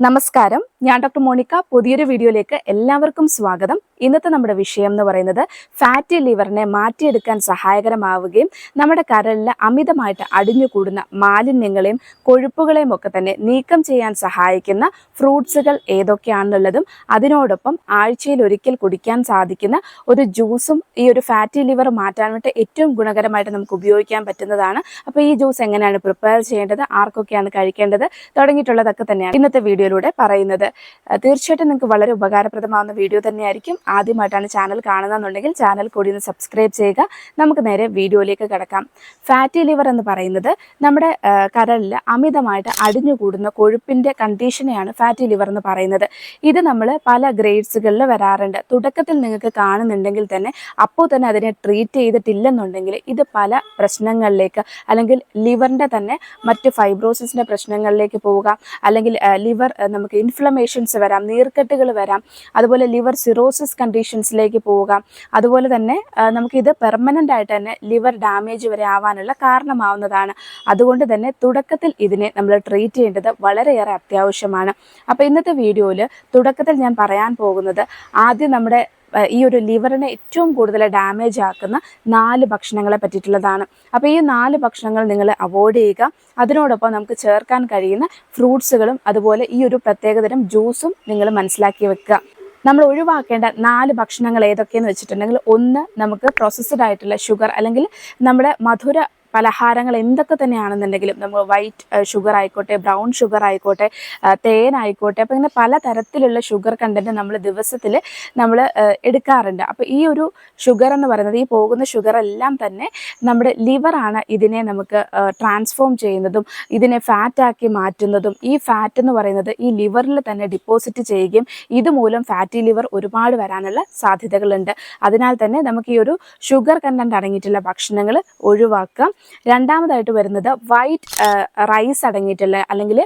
നമസ്കാരം ഞാൻ doctor Monica പുതിയൊരു വീഡിയോയിലേക്ക് എല്ലാവർക്കും സ്വാഗതം. ഇന്നത്തെ നമ്മുടെ വിഷയം എന്ന് പറയുന്നത് ഫാറ്റി ലിവറിനെ മാറ്റിയെടുക്കാൻ സഹായകരമാവുകയും നമ്മുടെ കരളിൽ അമിതമായിട്ട് അടിഞ്ഞുകൂടുന്ന മാലിന്യങ്ങളെയും കൊഴുപ്പുകളെയും ഒക്കെ തന്നെ നീക്കം ചെയ്യാൻ സഹായിക്കുന്ന ഫ്രൂട്ട്സുകൾ ഏതൊക്കെയാണെന്നുള്ളതും അതിനോടൊപ്പം ആഴ്ചയിൽ ഒരിക്കൽ കുടിക്കാൻ സാധിക്കുന്ന ഒരു ജ്യൂസും ഈ ഒരു ഫാറ്റി ലിവർ മാറ്റാൻ വേണ്ടി ഏറ്റവും ഗുണകരമായിട്ട് നമുക്ക് ഉപയോഗിക്കാൻ പറ്റുന്നതാണ്. അപ്പോൾ ഈ ജ്യൂസ് എങ്ങനെയാണ് പ്രിപ്പയർ ചെയ്യേണ്ടത്? ആർക്കൊക്കെയാണ് കഴിക്കേണ്ടത്? തുടങ്ങിയിട്ടുള്ളതൊക്കെ തന്നെയാണ് ഇന്നത്തെ വീഡിയോയിലൂടെ പറയുന്നത്. തീർച്ചയായിട്ടും നിങ്ങൾക്ക് വളരെ ഉപകാരപ്രദമാവുന്ന വീഡിയോ തന്നെയായിരിക്കും. ആദ്യമായിട്ടാണ് ചാനൽ കാണുന്നതെന്നുണ്ടെങ്കിൽ ചാനൽ കൂടി ഒന്ന് സബ്സ്ക്രൈബ് ചെയ്യുക. നമുക്ക് നേരെ വീഡിയോയിലേക്ക് കിടക്കാം. ഫാറ്റി ലിവർ എന്ന് പറയുന്നത് നമ്മുടെ കരളിൽ അമിതമായിട്ട് അടിഞ്ഞുകൂടുന്ന കൊഴുപ്പിന്റെ കണ്ടീഷനെയാണ് ഫാറ്റി ലിവർ എന്ന് പറയുന്നത്. ഇത് നമ്മൾ പല ഗ്രേഡ്സുകളിൽ വരാറുണ്ട്. തുടക്കത്തിൽ നിങ്ങൾക്ക് കാണുന്നുണ്ടെങ്കിൽ തന്നെ അപ്പോൾ തന്നെ അതിനെ ട്രീറ്റ് ചെയ്തിട്ടില്ലെന്നുണ്ടെങ്കിൽ ഇത് പല പ്രശ്നങ്ങളിലേക്ക് അല്ലെങ്കിൽ ലിവറിന്റെ തന്നെ മറ്റ് ഫൈബ്രോസിസിന്റെ പ്രശ്നങ്ങളിലേക്ക് പോവുക. അല്ലെങ്കിൽ ലിവർ നമുക്ക് ഇൻഫ്ലമേഷൻസ് വരാം നീർക്കെട്ടുകൾ വരാം അതുപോലെ ലിവർ സിറോസിസ് കണ്ടീഷൻസിലേക്ക് പോവുക അതുപോലെ തന്നെ നമുക്കിത് പെർമനന്റ് ആയിട്ട് തന്നെ ലിവർ ഡാമേജ് വരെ ആവാനുള്ള കാരണമാവുന്നതാണ്. അതുകൊണ്ട് തന്നെ തുടക്കത്തിൽ ഇതിനെ നമ്മൾ ട്രീറ്റ് ചെയ്യേണ്ടത് വളരെയേറെ അത്യാവശ്യമാണ്. അപ്പോൾ ഇന്നത്തെ വീഡിയോയിൽ തുടക്കത്തിൽ ഞാൻ പറയാൻ പോകുന്നത് ആദ്യം നമ്മുടെ ഈ ഒരു ലിവറിനെ ഏറ്റവും കൂടുതൽ ഡാമേജ് ആക്കുന്ന നാല് ഭക്ഷണങ്ങളെ പറ്റിയിട്ടുള്ളതാണ്. അപ്പോൾ ഈ നാല് ഭക്ഷണങ്ങൾ നിങ്ങൾ അവോയ്ഡ് ചെയ്യുക. അതിനോടൊപ്പം നമുക്ക് ചേർക്കാൻ കഴിയുന്ന ഫ്രൂട്ട്സുകളും അതുപോലെ ഈ ഒരു പ്രത്യേകതരം ജ്യൂസും നിങ്ങൾ മനസ്സിലാക്കി വെക്കുക. നമ്മൾ ഒഴിവാക്കേണ്ട നാല് ഭക്ഷണങ്ങൾ ഏതൊക്കെയെന്ന് വെച്ചിട്ടുണ്ടെങ്കിൽ ഒന്ന് നമുക്ക് പ്രോസസ്ഡ് ആയിട്ടുള്ള ഷുഗർ അല്ലെങ്കിൽ നമ്മുടെ മധുര പലഹാരങ്ങൾ എന്തൊക്കെ തന്നെയാണെന്നുണ്ടെങ്കിലും നമ്മൾ വൈറ്റ് ഷുഗർ ആയിക്കോട്ടെ ബ്രൗൺ ഷുഗർ ആയിക്കോട്ടെ തേൻ ആയിക്കോട്ടെ അപ്പോൾ ഇങ്ങനെ പല തരത്തിലുള്ള ഷുഗർ കണ്ടന്റ് നമ്മൾ ദിവസത്തിൽ നമ്മൾ എടുക്കാറുണ്ട്. അപ്പോൾ ഈ ഒരു ഷുഗർ എന്ന് പറയുന്നത് ഈ പോകുന്ന ഷുഗർ എല്ലാം തന്നെ നമ്മുടെ ലിവറാണ് ഇതിനെ നമുക്ക് ട്രാൻസ്ഫോം ചെയ്യുന്നതും ഇതിനെ ഫാറ്റാക്കി മാറ്റുന്നതും ഈ ഫാറ്റ് എന്ന് പറയുന്നത് ഈ ലിവറിൽ തന്നെ ഡിപ്പോസിറ്റ് ചെയ്യുകയും ഇതുമൂലം ഫാറ്റി ലിവർ ഒരുപാട് വരാനുള്ള സാധ്യതകളുണ്ട്. അതിനാൽ തന്നെ നമുക്ക് ഈ ഒരു ഷുഗർ കണ്ടന്റ് അടങ്ങിയിട്ടുള്ള ഭക്ഷണങ്ങൾ ഒഴിവാക്കാം. രണ്ടാമതായിട്ട് വരുന്നത് വൈറ്റ് റൈസ് അടങ്ങിയിട്ടുള്ള അല്ലെങ്കിൽ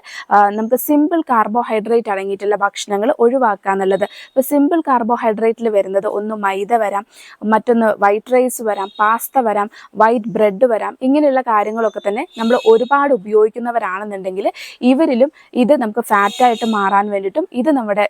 നമുക്ക് സിമ്പിൾ കാർബോഹൈഡ്രേറ്റ് അടങ്ങിയിട്ടുള്ള ഭക്ഷണങ്ങൾ ഒഴിവാക്കുക എന്നുള്ളത് ഇപ്പോൾ സിമ്പിൾ കാർബോഹൈഡ്രേറ്റിൽ വരുന്നത് ഒന്ന് മൈദ വരാം മറ്റൊന്ന് വൈറ്റ് റൈസ് വരാം പാസ്ത വരാം വൈറ്റ് ബ്രെഡ് വരാം ഇങ്ങനെയുള്ള കാര്യങ്ങളൊക്കെ തന്നെ നമ്മൾ ഒരുപാട് ഉപയോഗിക്കുന്നവരാണെന്നുണ്ടെങ്കിൽ ഇവരിലും ഇത് നമുക്ക് ഫാറ്റായിട്ട് മാറാൻ വേണ്ടിയിട്ടും ഇത് നമ്മുടെ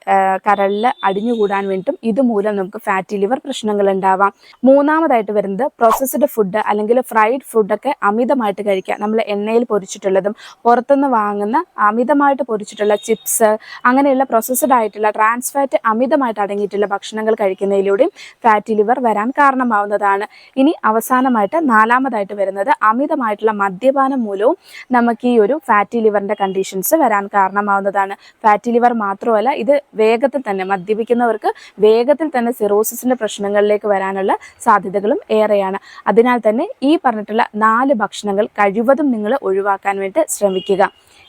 കരളിൽ അടിഞ്ഞുകൂടാൻ വേണ്ടിയിട്ടും ഇതുമൂലം നമുക്ക് ഫാറ്റി ലിവർ പ്രശ്നങ്ങൾ ഉണ്ടാവാം. മൂന്നാമതായിട്ട് വരുന്നത് പ്രോസസ്ഡ് ഫുഡ് അല്ലെങ്കിൽ ഫ്രൈഡ് ഫുഡൊക്കെ അമിതമായിട്ട് കഴിക്കുക. നമ്മൾ എണ്ണയിൽ പൊരിച്ചിട്ടുള്ളതും പുറത്തുനിന്ന് വാങ്ങുന്ന അമിതമായിട്ട് പൊരിച്ചിട്ടുള്ള ചിപ്സ് അങ്ങനെയുള്ള പ്രോസസ്ഡ് ആയിട്ടുള്ള ട്രാൻസ് ഫാറ്റ് അമിതമായിട്ട് അടങ്ങിയിട്ടുള്ള ഭക്ഷണങ്ങൾ കഴിക്കുന്നതിലൂടെയും ഫാറ്റി ലിവർ വരാൻ കാരണമാവുന്നതാണ്. ഇനി അവസാനമായിട്ട് നാലാമതായിട്ട് വരുന്നത് അമിതമായിട്ടുള്ള മദ്യപാനം മൂലവും നമുക്ക് ഈ ഒരു ഫാറ്റി ലിവറിന്റെ കണ്ടീഷൻസ് വരാൻ കാരണമാവുന്നതാണ്. ഫാറ്റി ലിവർ മാത്രമല്ല ഇത് വേഗത്തിൽ തന്നെ മദ്യപിക്കുന്നവർക്ക് വേഗത്തിൽ തന്നെ സിറോസിസിന്റെ പ്രശ്നങ്ങളിലേക്ക് വരാനുള്ള സാധ്യതകളും ഏറെയാണ്. അതിനാൽ തന്നെ ഈ പറഞ്ഞിട്ടുള്ള നാല് ഭക്ഷണങ്ങൾ കഴിവതും നിങ്ങൾ ഒഴിവാക്കാൻ വേണ്ടി ശ്രമിക്കുക.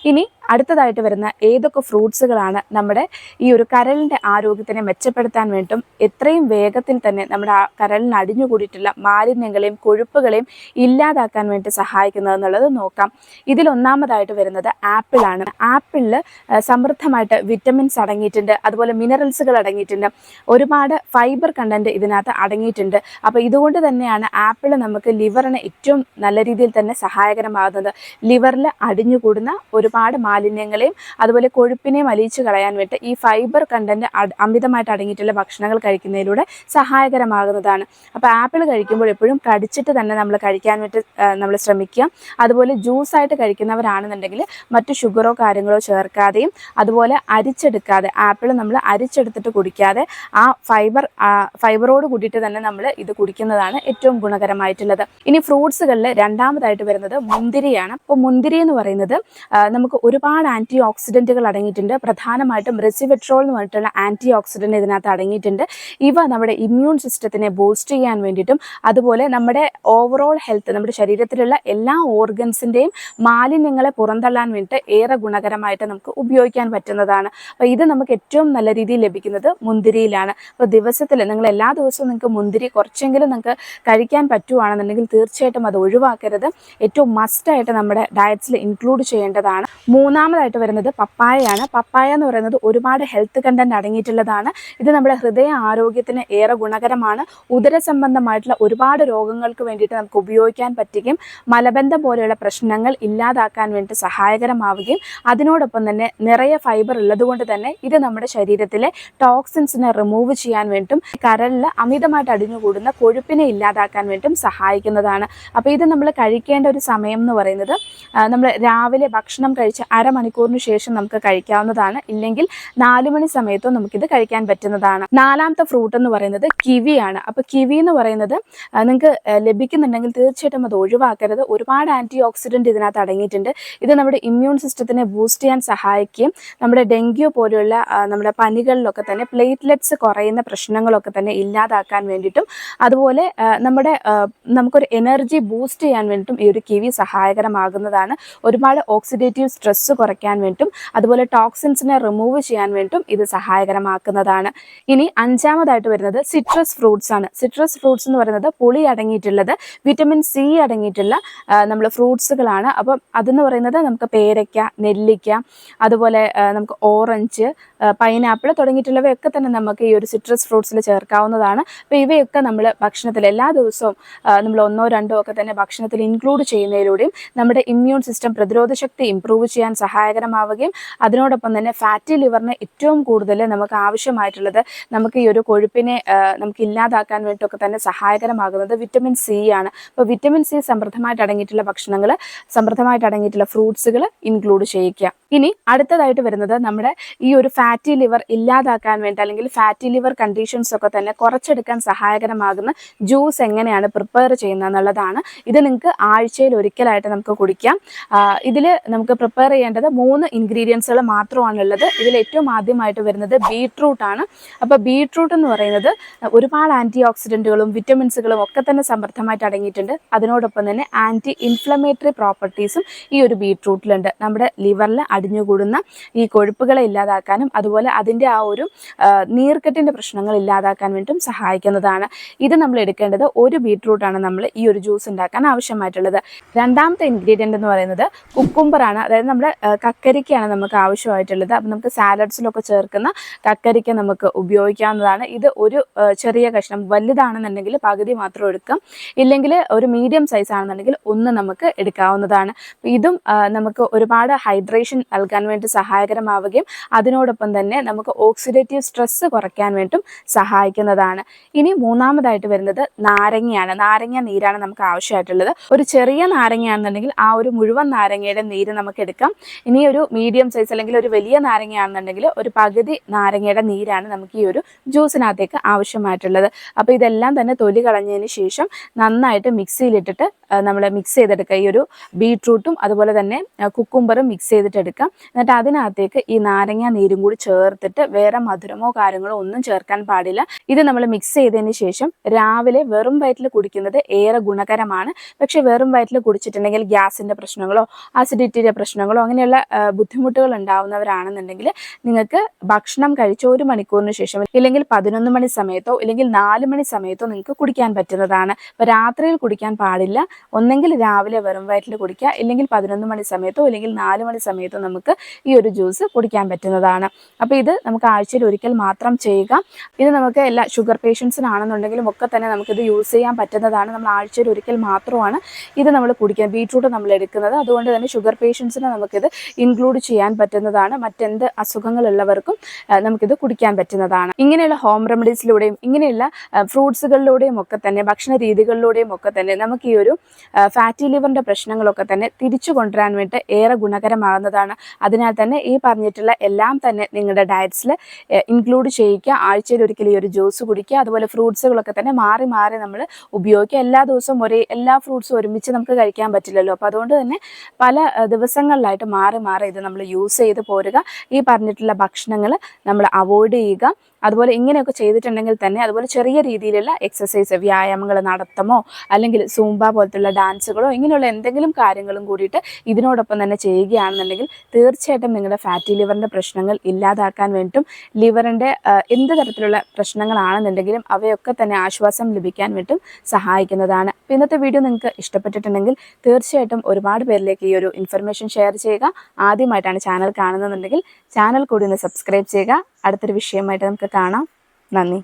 ഇനി അടുത്തതായിട്ട് വരുന്ന ഏതൊക്കെ ഫ്രൂട്ട്സുകളാണ് നമ്മുടെ ഈ ഒരു കരളിന്റെ ആരോഗ്യത്തിനെ മെച്ചപ്പെടുത്താൻ വേണ്ടും എത്രയും വേഗത്തിൽ തന്നെ നമ്മുടെ ആ കരളിന് അടിഞ്ഞുകൂടിയിട്ടുള്ള മാലിന്യങ്ങളെയും കൊഴുപ്പുകളെയും ഇല്ലാതാക്കാൻ വേണ്ടി സഹായിക്കുന്നതെന്നുള്ളത് നോക്കാം. ഇതിൽ ഒന്നാമതായിട്ട് വരുന്നത് ആപ്പിളാണ്. ആപ്പിളിൽ സമൃദ്ധമായിട്ട് വിറ്റമിൻസ് അടങ്ങിയിട്ടുണ്ട്. അതുപോലെ മിനറൽസുകൾ അടങ്ങിയിട്ടുണ്ട്. ഒരുപാട് ഫൈബർ കണ്ടന്റ് ഇതിനകത്ത് അടങ്ങിയിട്ടുണ്ട്. അപ്പോൾ ഇതുകൊണ്ട് തന്നെയാണ് ആപ്പിൾ നമുക്ക് ലിവറിന് ഏറ്റവും നല്ല രീതിയിൽ തന്നെ സഹായകരമാകുന്നത്. ലിവറിൽ അടിഞ്ഞുകൂടുന്ന ഒരുപാട് മാലിന്യങ്ങളെയും അതുപോലെ കൊഴുപ്പിനെയും അലിയിച്ചു കളയാൻ വേണ്ടി ഈ ഫൈബർ കണ്ടന്റ് അമിതമായിട്ട് അടങ്ങിയിട്ടുള്ള ഭക്ഷണങ്ങൾ കഴിക്കുന്നതിലൂടെ സഹായകരമാകുന്നതാണ്. അപ്പോൾ ആപ്പിൾ കഴിക്കുമ്പോൾ എപ്പോഴും കടിച്ചിട്ട് തന്നെ നമ്മൾ കഴിക്കാൻ വേണ്ടി നമ്മൾ ശ്രമിക്കുക. അതുപോലെ ജ്യൂസായിട്ട് കഴിക്കുന്നവരാണെന്നുണ്ടെങ്കിൽ മറ്റു ഷുഗറോ കാര്യങ്ങളോ ചേർക്കാതെയും അതുപോലെ അരിച്ചെടുക്കാതെ ആപ്പിൾ നമ്മൾ അരിച്ചെടുത്തിട്ട് കുടിക്കാതെ ആ ഫൈബർ ഫൈബറോട് കൂടിയിട്ട് തന്നെ നമ്മൾ ഇത് കുടിക്കുന്നതാണ് ഏറ്റവും ഗുണകരമായിട്ടുള്ളത്. ഇനി ഫ്രൂട്ട്സുകളിൽ രണ്ടാമതായിട്ട് വരുന്നത് മുന്തിരിയാണ്. അപ്പോൾ മുന്തിരി എന്ന് പറയുന്നത് നമുക്ക് നമുക്ക് ഒരുപാട് ആന്റി ഓക്സിഡന്റുകൾ അടങ്ങിയിട്ടുണ്ട്. പ്രധാനമായിട്ടും റെസിവെട്രോൾ എന്ന് പറഞ്ഞിട്ടുള്ള ആന്റി ഓക്സിഡന്റ് ഇതിനകത്ത് അടങ്ങിയിട്ടുണ്ട്. ഇവ നമ്മുടെ ഇമ്മ്യൂൺ സിസ്റ്റത്തിനെ ബൂസ്റ്റ് ചെയ്യാൻ വേണ്ടിയിട്ടും അതുപോലെ നമ്മുടെ ഓവറോൾ ഹെൽത്ത് നമ്മുടെ ശരീരത്തിലുള്ള എല്ലാ ഓർഗൻസിന്റെയും മാലിന്യങ്ങളെ പുറന്തള്ളാൻ വേണ്ടിയിട്ട് ഏറെ ഗുണകരമായിട്ട് നമുക്ക് ഉപയോഗിക്കാൻ പറ്റുന്നതാണ്. അപ്പോൾ ഇത് നമുക്ക് ഏറ്റവും നല്ല രീതിയിൽ ലഭിക്കുന്നത് മുന്തിരിയിലാണ്. അപ്പോൾ ദിവസത്തിൽ നിങ്ങൾ എല്ലാ ദിവസവും നിങ്ങൾക്ക് മുന്തിരി കുറച്ചെങ്കിലും നിങ്ങൾക്ക് കഴിക്കാൻ പറ്റുവാണെന്നുണ്ടെങ്കിൽ തീർച്ചയായിട്ടും അത് ഒഴിവാക്കരുത്. ഏറ്റവും മസ്റ്റായിട്ട് നമ്മുടെ ഡയറ്റ്സിൽ ഇൻക്ലൂഡ് ചെയ്യേണ്ടതാണ്. മൂന്നാമതായിട്ട് വരുന്നത് പപ്പായയാണ്. പപ്പായ എന്ന് പറയുന്നത് ഒരുപാട് ഹെൽത്ത് കണ്ടന്റ് അടങ്ങിയിട്ടുള്ളതാണ്. ഇത് നമ്മുടെ ഹൃദയ ആരോഗ്യത്തിന് ഏറെ ഗുണകരമാണ്. ഉദര സംബന്ധമായിട്ടുള്ള ഒരുപാട് രോഗങ്ങൾക്ക് വേണ്ടിയിട്ട് നമുക്ക് ഉപയോഗിക്കാൻ പറ്റുകയും മലബന്ധം പോലെയുള്ള പ്രശ്നങ്ങൾ ഇല്ലാതാക്കാൻ വേണ്ടി സഹായകരമാവുകയും അതിനോടൊപ്പം തന്നെ നിറയെ ഫൈബർ ഉള്ളതുകൊണ്ട് തന്നെ ഇത് നമ്മുടെ ശരീരത്തിലെ ടോക്സിൻസിനെ റിമൂവ് ചെയ്യാൻ വേണ്ടിയും കരളിൽ അമിതമായിട്ട് അടിഞ്ഞുകൂടുന്ന കൊഴുപ്പിനെ ഇല്ലാതാക്കാൻ വേണ്ടിയും സഹായിക്കുന്നതാണ്. അപ്പോൾ ഇത് നമ്മൾ കഴിക്കേണ്ട ഒരു സമയം എന്ന് പറയുന്നത് നമ്മൾ രാവിലെ ഭക്ഷണം കഴിച്ച് അരമണിക്കൂറിന് ശേഷം നമുക്ക് കഴിക്കാവുന്നതാണ്. ഇല്ലെങ്കിൽ നാല് മണി സമയത്തോ നമുക്കിത് കഴിക്കാൻ പറ്റുന്നതാണ്. നാലാമത്തെ ഫ്രൂട്ട് എന്ന് പറയുന്നത് കിവിയാണ്. അപ്പോൾ കിവി എന്ന് പറയുന്നത് നിങ്ങൾക്ക് ലഭിക്കുന്നുണ്ടെങ്കിൽ തീർച്ചയായിട്ടും അത് ഒഴിവാക്കരുത്. ഒരുപാട് ആന്റി ഓക്സിഡന്റ് ഇതിനകത്ത് അടങ്ങിയിട്ടുണ്ട്. ഇത് നമ്മുടെ ഇമ്മ്യൂൺ സിസ്റ്റത്തിനെ ബൂസ്റ്റ് ചെയ്യാൻ സഹായിക്കുകയും നമ്മുടെ ഡെങ്കിയോ പോലെയുള്ള നമ്മുടെ പനികളിലൊക്കെ തന്നെ പ്ലേറ്റ്ലെറ്റ്സ് കുറയുന്ന പ്രശ്നങ്ങളൊക്കെ തന്നെ ഇല്ലാതാക്കാൻ വേണ്ടിയിട്ടും അതുപോലെ നമ്മുടെ നമുക്കൊരു എനർജി ബൂസ്റ്റ് ചെയ്യാൻ വേണ്ടിയിട്ടും ഈ ഒരു കിവി സഹായകരമാകുന്നതാണ്. ഒരുപാട് ഓക്സിഡേറ്റീവ് കുറയ്ക്കാൻ വേണ്ടിയിട്ടും അതുപോലെ ടോക്സിൻസിനെ റിമൂവ് ചെയ്യാൻ വേണ്ടിയിട്ടും ഇത് സഹായകരമാക്കുന്നതാണ്. ഇനി അഞ്ചാമതായിട്ട് വരുന്നത് സിട്രസ് ഫ്രൂട്ട്സ് ആണ്. സിട്രസ് ഫ്രൂട്ട്സ് എന്ന് പറയുന്നത് പുളി അടങ്ങിയിട്ടുള്ളത് വിറ്റമിൻ സി അടങ്ങിയിട്ടുള്ള നമ്മൾ ഫ്രൂട്ട്സുകളാണ്. അപ്പം അതെന്ന് പറയുന്നത് നമുക്ക് പേരയ്ക്ക നെല്ലിക്ക അതുപോലെ നമുക്ക് ഓറഞ്ച് പൈനാപ്പിൾ തുടങ്ങിയിട്ടുള്ളവയൊക്കെ തന്നെ നമുക്ക് ഈ ഒരു സിട്രസ് ഫ്രൂട്ട്സിൽ ചേർക്കാവുന്നതാണ്. അപ്പോൾ ഇവയൊക്കെ നമ്മൾ ഭക്ഷണത്തിൽ എല്ലാ ദിവസവും നമ്മൾ ഒന്നോ രണ്ടോ ഒക്കെ തന്നെ ഭക്ഷണത്തിൽ ഇൻക്ലൂഡ് ചെയ്യുന്നതിലൂടെയും നമ്മുടെ ഇമ്മ്യൂൺ സിസ്റ്റം പ്രതിരോധ ശക്തി ഇമ്പ്രൂവ് ചെയ്യാൻ സഹായകരമാവുകയും അതിനോടൊപ്പം തന്നെ ഫാറ്റി ലിവറിന് ഏറ്റവും കൂടുതൽ നമുക്ക് ആവശ്യമായിട്ടുള്ളത് നമുക്ക് ഈ ഒരു കൊഴുപ്പിനെ നമുക്ക് ഇല്ലാതാക്കാൻ വേണ്ടിയിട്ടൊക്കെ തന്നെ സഹായകരമാകുന്നത് വിറ്റമിൻ സി ആണ്. അപ്പോൾ വിറ്റമിൻ സി സമൃദ്ധമായിട്ട് അടങ്ങിയിട്ടുള്ള ഭക്ഷണങ്ങൾ സമൃദ്ധമായിട്ട് അടങ്ങിയിട്ടുള്ള ഫ്രൂട്ട്സുകൾ ഇൻക്ലൂഡ് ചെയ്യിക്കുക ഇനി അടുത്തതായിട്ട് വരുന്നത് നമ്മുടെ ഈ ഒരു ഫാറ്റി ലിവർ ഇല്ലാതാക്കാൻ വേണ്ടി അല്ലെങ്കിൽ ഫാറ്റി ലിവർ കണ്ടീഷൻസ് ഒക്കെ തന്നെ കുറച്ചെടുക്കാൻ സഹായകരമാകുന്ന ജ്യൂസ് എങ്ങനെയാണ് പ്രിപ്പയർ ചെയ്യുന്നത് എന്നുള്ളതാണ്. ഇത് നിങ്ങൾക്ക് ആഴ്ചയിൽ ഒരിക്കലായിട്ട് നമുക്ക് കുടിക്കാം. ഇതിൽ നമുക്ക് പ്രിപ്പയർ ചെയ്യേണ്ടത് മൂന്ന് ഇൻഗ്രീഡിയൻസുകൾ മാത്രമാണുള്ളത്. ഇതിൽ ഏറ്റവും ആദ്യമായിട്ട് വരുന്നത് ബീട്രൂട്ട് ആണ്. അപ്പോൾ ബീട്രൂട്ട് എന്ന് പറയുന്നത് ഒരുപാട് ആന്റി ഓക്സിഡന്റുകളും വിറ്റമിൻസുകളും ഒക്കെ തന്നെ സമൃദ്ധമായിട്ട് അടങ്ങിയിട്ടുണ്ട്. അതിനോടൊപ്പം തന്നെ ആന്റി ഇൻഫ്ലമേറ്ററി പ്രോപ്പർട്ടീസും ഈ ഒരു ബീട്രൂട്ടിലുണ്ട് നമ്മുടെ ലിവറിൽ അടിഞ്ഞുകൂടുന്ന ഈ കൊഴുപ്പുകളെ ഇല്ലാതാക്കാനും അതുപോലെ അതിന്റെ ആ ഒരു നീർക്കെട്ടിന്റെ പ്രശ്നങ്ങൾ ഇല്ലാതാക്കാൻ വേണ്ടും സഹായിക്കുന്നതാണ്. ഇത് നമ്മൾ എടുക്കേണ്ടത് ഒരു ബീട്രൂട്ടാണ് നമ്മൾ ഈ ഒരു ജ്യൂസ് ഉണ്ടാക്കാൻ ആവശ്യമായിട്ടുള്ളത്. രണ്ടാമത്തെ ഇൻഗ്രീഡിയന്റ് എന്ന് പറയുന്നത് കുക്കുംബറാണ്. അതായത് നമ്മുടെ കക്കരിക്കയാണ് നമുക്ക് ആവശ്യമായിട്ടുള്ളത്. അപ്പം നമുക്ക് സാലഡ്സിലൊക്കെ ചേർക്കുന്ന കക്കരിക്ക നമുക്ക് ഉപയോഗിക്കാവുന്നതാണ്. ഇത് ഒരു ചെറിയ കഷ്ണം വലുതാണെന്നുണ്ടെങ്കിൽ പകുതി മാത്രം എടുക്കാം. ഇല്ലെങ്കിൽ ഒരു മീഡിയം സൈസ് ആണെന്നുണ്ടെങ്കിൽ ഒന്ന് നമുക്ക് എടുക്കാവുന്നതാണ്. ഇതും നമുക്ക് ഒരുപാട് ഹൈഡ്രേഷൻ നൽകാൻ വേണ്ടി സഹായകരമാവുകയും അതിനോടൊപ്പം തന്നെ നമുക്ക് ഓക്സിഡേറ്റീവ് സ്ട്രെസ് കുറയ്ക്കാൻ വേണ്ടിയും സഹായിക്കുന്നതാണ്. ഇനി മൂന്നാമതായിട്ട് വരുന്നത് നാരങ്ങയാണ്. നാരങ്ങ നീരാണ് നമുക്ക് ആവശ്യമായിട്ടുള്ളത്. ഒരു ചെറിയ നാരങ്ങയാണെന്നുണ്ടെങ്കിൽ ആ ഒരു മുഴുവൻ നാരങ്ങയുടെ നീര് നമുക്ക് എടുക്കാം. ഇനി ഒരു മീഡിയം സൈസ് അല്ലെങ്കിൽ ഒരു വലിയ നാരങ്ങയാണെന്നുണ്ടെങ്കിൽ ഒരു പകുതി നാരങ്ങയുടെ നീരാണ് നമുക്ക് ഈ ഒരു ജ്യൂസിനകത്തേക്ക് ആവശ്യമായിട്ടുള്ളത്. അപ്പോൾ ഇതെല്ലാം തന്നെ തൊലി കളഞ്ഞതിന് ശേഷം നന്നായിട്ട് മിക്സിയിലിട്ടിട്ട് നമ്മൾ മിക്സ് ചെയ്തെടുക്കുക. ഈ ഒരു ബീട്രൂട്ടും അതുപോലെ തന്നെ കുക്കുംബറും മിക്സ് ചെയ്തിട്ട് എടുക്കാം എന്നിട്ട് അതിനകത്തേക്ക് ഈ നാരങ്ങ നീരും കൂടി ചേർത്തിട്ട് വേറെ മധുരമോ കാര്യങ്ങളോ ഒന്നും ചേർക്കാൻ പാടില്ല. ഇത് നമ്മൾ മിക്സ് ചെയ്തതിന് ശേഷം രാവിലെ വെറും വയറ്റിൽ കുടിക്കുന്നത് ഏറെ ഗുണകരമാണ്. പക്ഷെ വെറും വയറ്റിൽ കുടിച്ചിട്ടുണ്ടെങ്കിൽ ഗ്യാസിന്റെ പ്രശ്നങ്ങളോ ആസിഡിറ്റിയുടെ പ്രശ്നങ്ങളോ അങ്ങനെയുള്ള ബുദ്ധിമുട്ടുകൾ ഉണ്ടാവുന്നവരാണെന്നുണ്ടെങ്കിൽ നിങ്ങൾക്ക് ഭക്ഷണം കഴിച്ച ഒരു മണിക്കൂറിന് ശേഷം ഇല്ലെങ്കിൽ പതിനൊന്ന് മണി സമയത്തോ ഇല്ലെങ്കിൽ നാല് മണി സമയത്തോ നിങ്ങൾക്ക് കുടിക്കാൻ പറ്റുന്നതാണ്. അപ്പോൾ രാത്രിയിൽ കുടിക്കാൻ പാടില്ല. ഒന്നെങ്കിൽ രാവിലെ വെറും വയറ്റിൽ കുടിക്കുക. ഇല്ലെങ്കിൽ പതിനൊന്ന് മണി സമയത്തോ ഇല്ലെങ്കിൽ നാല് മണി സമയത്തോ നമുക്ക് ഈ ഒരു ജ്യൂസ് കുടിക്കാൻ പറ്റുന്നതാണ്. അപ്പോൾ ഇത് നമുക്ക് ആഴ്ചയിൽ ഒരിക്കൽ മാത്രം ചെയ്യുക. ഇത് നമുക്ക് എല്ലാ ഷുഗർ പേഷ്യൻസിനാണെന്നുണ്ടെങ്കിലും ഒക്കെ തന്നെ നമുക്കിത് യൂസ് ചെയ്യാൻ പറ്റുന്നതാണ്. നമ്മൾ ആഴ്ചയിൽ ഒരിക്കൽ മാത്രമാണ് ഇത് നമ്മൾ കുടിക്കുക ബീട്രൂട്ട് നമ്മൾ എടുക്കുന്നത്. അതുകൊണ്ട് തന്നെ ഷുഗർ പേഷ്യൻസിന് നമുക്കിത് ഇൻക്ലൂഡ് ചെയ്യാൻ പറ്റുന്നതാണ്. മറ്റെന്ത് അസുഖങ്ങളുള്ളവർക്കും നമുക്കിത് കുടിക്കാൻ പറ്റുന്നതാണ്. ഇങ്ങനെയുള്ള ഹോം റെമഡീസിലൂടെയും ഇങ്ങനെയുള്ള ഫ്രൂട്ട്സുകളിലൂടെയും ഒക്കെ തന്നെ ഭക്ഷണ രീതികളിലൂടെയും ഒക്കെ തന്നെ നമുക്ക് ഈ ഒരു ഫാറ്റി ലിവറിന്റെ പ്രശ്നങ്ങളൊക്കെ തന്നെ തിരിച്ചു കൊണ്ടുവരാൻ വേണ്ടി ഏറെ ഗുണകരമാകുന്നതാണ്. അതിനാൽ തന്നെ ഈ പറഞ്ഞിട്ടുള്ള എല്ലാം തന്നെ നിങ്ങളുടെ ഡയറ്റ്സിൽ ഇൻക്ലൂഡ് ചെയ്യിക്കുക. ആഴ്ചയിൽ ഒരിക്കൽ ഈ ഒരു ജ്യൂസ് കുടിക്കുക. അതുപോലെ ഫ്രൂട്ട്സുകളൊക്കെ തന്നെ മാറി മാറി നമ്മൾ ഉപയോഗിക്കുക. എല്ലാ ദിവസവും ഒരേ എല്ലാ ഫ്രൂട്ട്സും ഒരുമിച്ച് നമുക്ക് കഴിക്കാൻ പറ്റില്ലല്ലോ. അപ്പോൾ അതുകൊണ്ട് തന്നെ പല ദിവസങ്ങളിലായിട്ട് മാറി മാറി ഇത് നമ്മൾ യൂസ് ചെയ്ത് പോരുക. ഈ പറഞ്ഞിട്ടുള്ള ഭക്ഷണങ്ങൾ നമ്മൾ അവോയ്ഡ് ചെയ്യുക. അതുപോലെ ഇങ്ങനെയൊക്കെ ചെയ്തിട്ടുണ്ടെങ്കിൽ തന്നെ അതുപോലെ ചെറിയ രീതിയിലുള്ള എക്സസൈസ് വ്യായാമങ്ങൾ നടത്തമോ അല്ലെങ്കിൽ സൂംബ പോലത്തുള്ള ഡാൻസുകളോ ഇങ്ങനെയുള്ള എന്തെങ്കിലും കാര്യങ്ങളും കൂടിയിട്ട് ഇതിനോടൊപ്പം തന്നെ ചെയ്യുകയാണെന്നുണ്ടെങ്കിൽ തീർച്ചയായിട്ടും നിങ്ങളുടെ ഫാറ്റി ലിവറിന്റെ പ്രശ്നങ്ങൾ ഇല്ലാതാക്കാൻ വേണ്ടിയിട്ടും ലിവറിന്റെ എന്ത് തരത്തിലുള്ള പ്രശ്നങ്ങളാണെന്നുണ്ടെങ്കിലും അവയൊക്കെ തന്നെ ആശ്വാസം ലഭിക്കാൻ വേണ്ടിയിട്ടും സഹായിക്കുന്നതാണ്. ഇന്നത്തെ വീഡിയോ നിങ്ങൾക്ക് ഇഷ്ടപ്പെട്ടിട്ടുണ്ടെങ്കിൽ തീർച്ചയായിട്ടും ഒരുപാട് പേരിലേക്ക് ഈ ഒരു ഇൻഫർമേഷൻ ഷെയർ ചെയ്യുക. ആദ്യമായിട്ടാണ് ചാനൽ കാണുന്നതെന്നുണ്ടെങ്കിൽ ചാനൽ കൂടി ഒന്ന് സബ്സ്ക്രൈബ് ചെയ്യുക. അടുത്തൊരു വിഷയമായിട്ട് നമുക്ക് കാണാം. നന്ദി.